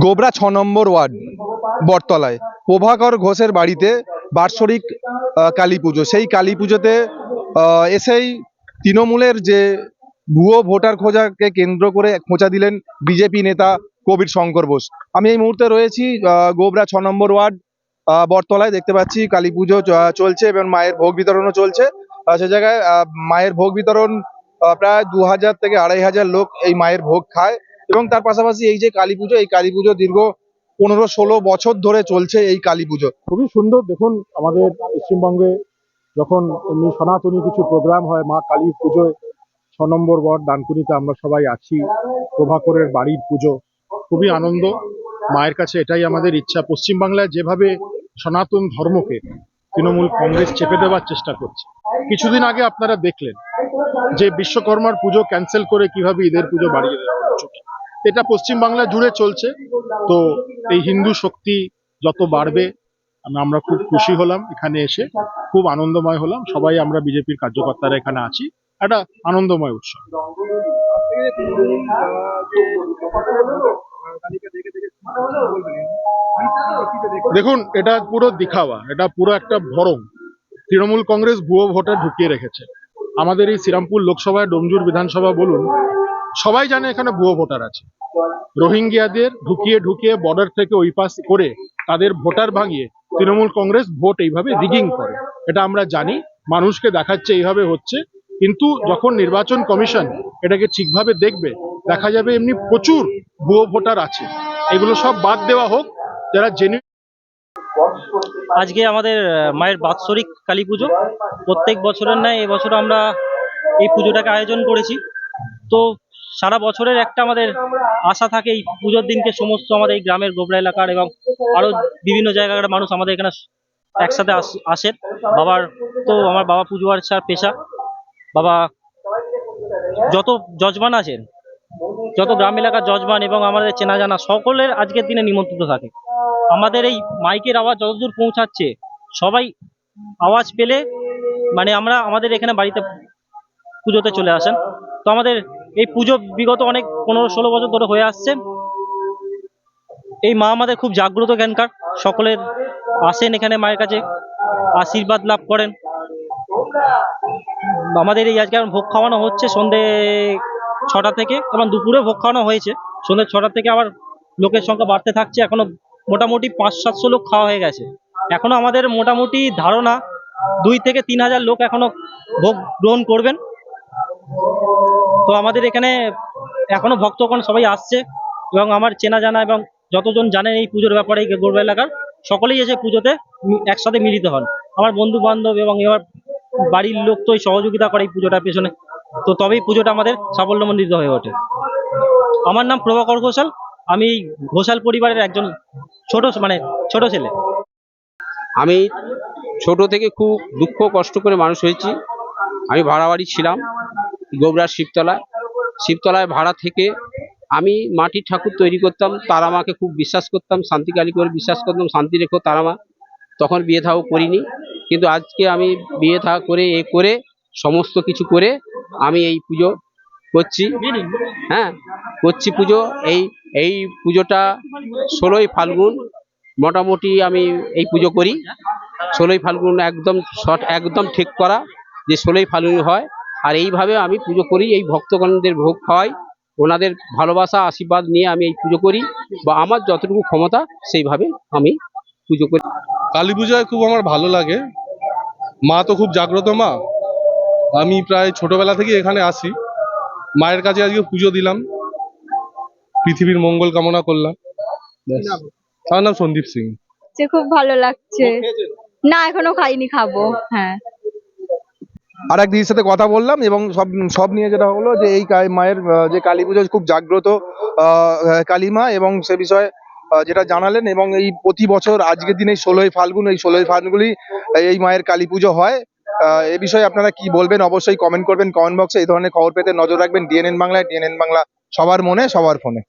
গোবরা ছ নম্বর ওয়ার্ড বটতলায়। প্রভাকর ঘোষের বাড়িতে আহ, কালী পুজো। সেই কালী পুজোতে এসেই তৃণমূলের যে ভুয়ো ভোটার খোঁজাকে কেন্দ্র করে খোঁচা দিলেন বিজেপি নেতা কবির শঙ্কর বোস। আমি এই মুহূর্তে রয়েছি গোবরা ছ নম্বর ওয়ার্ড বটতলায়। দেখতে পাচ্ছি কালী পুজো চলছে এবং মায়ের ভোগ বিতরণও চলছে। সে জায়গায় মায়ের ভোগ বিতরণ প্রায় দু হাজার থেকে আড়াই হাজার লোক এই মায়ের ভোগ খায়। এবং তার পাশাপাশি এই যে কালী পুজো, এই কালী পুজো দীর্ঘ পনেরো, ষোলো বছর ধরে চলছে এই কালী পুজো। খুবই সুন্দর, দেখুন আমাদের পশ্চিমবঙ্গে যখন এমনি সনাতনী কিছু প্রোগ্রাম হয়, মা কালীর পুজোয়, ছ নম্বর ওয়ার্ড ডানকুনিতে আমরা সবাই আছি, প্রভাকরের বাড়ির পুজো, খুবই আনন্দ। মায়ের কাছে এটাই আমাদের ইচ্ছা। পশ্চিমবাংলায় যেভাবে সনাতন ধর্মকে তৃণমূল কংগ্রেস চেপে দেওয়ার চেষ্টা করছে, কিছুদিন আগে আপনারা দেখলেন যে বিশ্বকর্মার পুজো ক্যান্সেল করে কীভাবে ঈদের পুজো বাড়িয়ে দেওয়া হচ্ছে এটা পশ্চিমবাংলা জুড়ে চলছে। তো এই হিন্দু শক্তি যত বাড়বে, আমরা খুব খুশি হলাম এখানে এসে। খুব আনন্দময় হলাম। সবাই আমরা বিজেপির কার্যকর্তারা এখানে আছি। একটা আনন্দময় উৎসব। দেখুন, এটা পুরো দিখাওয়া, এটা পুরো একটা ভরম। তৃণমূল কংগ্রেস ভুয়ো ভোটার ঢুকিয়ে রেখেছে। আমাদের এই শ্রীরামপুর লোকসভায় ডোমজুর বিধানসভা বলুন সবাই জানে এখানে ভুয়ো ভোটার আছে। রোহিঙ্গিয়াদের ঢুকিয়ে ঢুকিয়ে বর্ডার থেকে ওই পাস করে তাদের ভোটার ভাঙিয়ে তৃণমূল কংগ্রেস ভোট এইভাবে রিগিং করে। এটা আমরা জানি, মানুষকে দেখাচ্ছে এইভাবে হচ্ছে। কিন্তু যখন নির্বাচন কমিশন এটাকে ঠিকভাবে দেখবে, দেখা যাবে এমনি প্রচুর ভুয়ো ভোটার আছে। এগুলো সব বাদ দেওয়া হোক, যারা জেনে আজকে আমাদের মায়ের বাৎসরিক কালী পুজো। প্রত্যেক বছরের ন্যায় এবছর আমরা এই পুজোটাকে আয়োজন করেছি। তো সারা বছরের একটা আমাদের আশা থাকে এই পুজোর দিনকে সমস্ত আমাদের এই গ্রামের গোবরা এলাকার এবং আরও বিভিন্ন জায়গার মানুষ আমাদের এখানে একসাথে আস- আসেন। বাবার তো আমার বাবা পুজো আর্চার পেশা। বাবা যত যজমান আছেন, যত গ্রাম এলাকার যজমান এবং আমাদের চেনা জানা সকলের আজকের দিনে নিমন্ত্রিত থাকে। আমাদের এই মাইকের আওয়াজ যতদূর পৌঁছাচ্ছে, সবাই আওয়াজ পেলে মানে আমরা আমাদের এখানে বাড়িতে পুজোতে চলে আসেন। তো আমাদের এই পুজো বিগত অনেক পনেরো ষোলো বছর ধরে হয়ে আসছে। এই মা আমাদের খুব জাগ্রত জ্ঞানকার। সকলের আসেন এখানে মায়ের কাছে, আশীর্বাদ লাভ করেন। আমাদের এই আজকে ভোগ খাওয়ানো হচ্ছে সন্ধে ছটা থেকে, এবং দুপুরে ভোগ খাওয়ানো হয়েছে। সন্ধ্যে ছটা থেকে আবার লোকের সংখ্যা বাড়তে থাকছে। এখনও মোটামুটি পাঁচ সাতশো লোক খাওয়া হয়ে গেছে। এখনও আমাদের মোটামুটি ধারণা দুই থেকে তিন হাজার লোক এখনও ভোগ গ্রহণ করবেন। তো আমাদের এখানে এখনও ভক্তগণ সবাই আসছে এবং আমার চেনা জানা এবং যতজন জানেন এই পুজোর ব্যাপারে গর্ব এলাকার, সকলেই এসে পুজোতে একসাথে মিলিত হন। আমার বন্ধু বান্ধব এবং এবার বাড়ির লোক তো সহযোগিতা করে এই পুজোটার পেছনে। তো তবেই পুজোটা আমাদের সাফল্যমণ্ডিত হয়ে ওঠে। আমার নাম প্রভাকর ঘোষাল। আমি ঘোষাল পরিবারের একজন ছোট মানে ছোট ছেলে। আমি ছোট থেকে খুব দুঃখ কষ্ট করে মানুষ হয়েছি। আমি ভাড়া বাড়ি ছিলাম। গোবরার শিবতলায় শিবতলায় ভাড়া থেকে আমি মাটির ঠাকুর তৈরি করতাম, তারা মাকে খুব বিশ্বাস করতাম শান্তিকালী করে বিশ্বাস করতাম, শান্তি রেখো তারা মা তখন বিয়ে থাও করিনি, কিন্তু আজকে আমি বিয়ে থা করে এ করে সমস্ত কিছু করে আমি এই পুজো করছি। হ্যাঁ করছি পুজো। এই এই পুজোটা ষোলোই ফাল্গুন, মোটামুটি আমি এই পুজো করি। ষোলোই ফাল্গুন একদম শর্ট, একদম ঠিক করা যে ষোলোই ফাল্গুন হয়। আর এইভাবে আমি পুজো করি এই ভক্তগণদের ভোগ খাওয়াই ওনাদের ভালোবাসা আশীর্বাদ নিয়ে আমি এই পুজো করি বা আমার যতটুকু ক্ষমতা সেইভাবে আমি পুজো করি। কালী পুজোয় খুব আমার ভালো লাগে। মা তো খুব জাগ্রত মা। আমি প্রায় ছোটবেলা থেকে এখানে আসি। মায়ের কাছে আজকে পুজো দিলাম। পৃথিবীর মঙ্গল কামনা করলাম। আমার নাম সন্দীপ সিং। যে খুব ভালো লাগছে। না এখনও খাইনি খাব। হ্যাঁ। আর এক দিদির সাথে কথা বললাম এবং সব সব নিয়ে যেটা হলো যে এই মায়ের যে কালী পুজো খুব জাগ্রত আহ, কালী মা এবং সে বিষয়ে যেটা জানালেন এবং এই প্রতি বছর আজকের দিনে ষোলোই ফাল্গুন এই ষোলোই ফাল্গুনই এই মায়ের কালী পুজো হয়। এ বিষয়ে আপনারা কি বলবেন অবশ্যই কমেন্ট করবেন কমেন্ট বক্সে এই ধরনের খবর পেতে নজর রাখবেন ডিএনএন বাংলায় ডিএনএন বাংলা সবার মনে সবার ফোনে।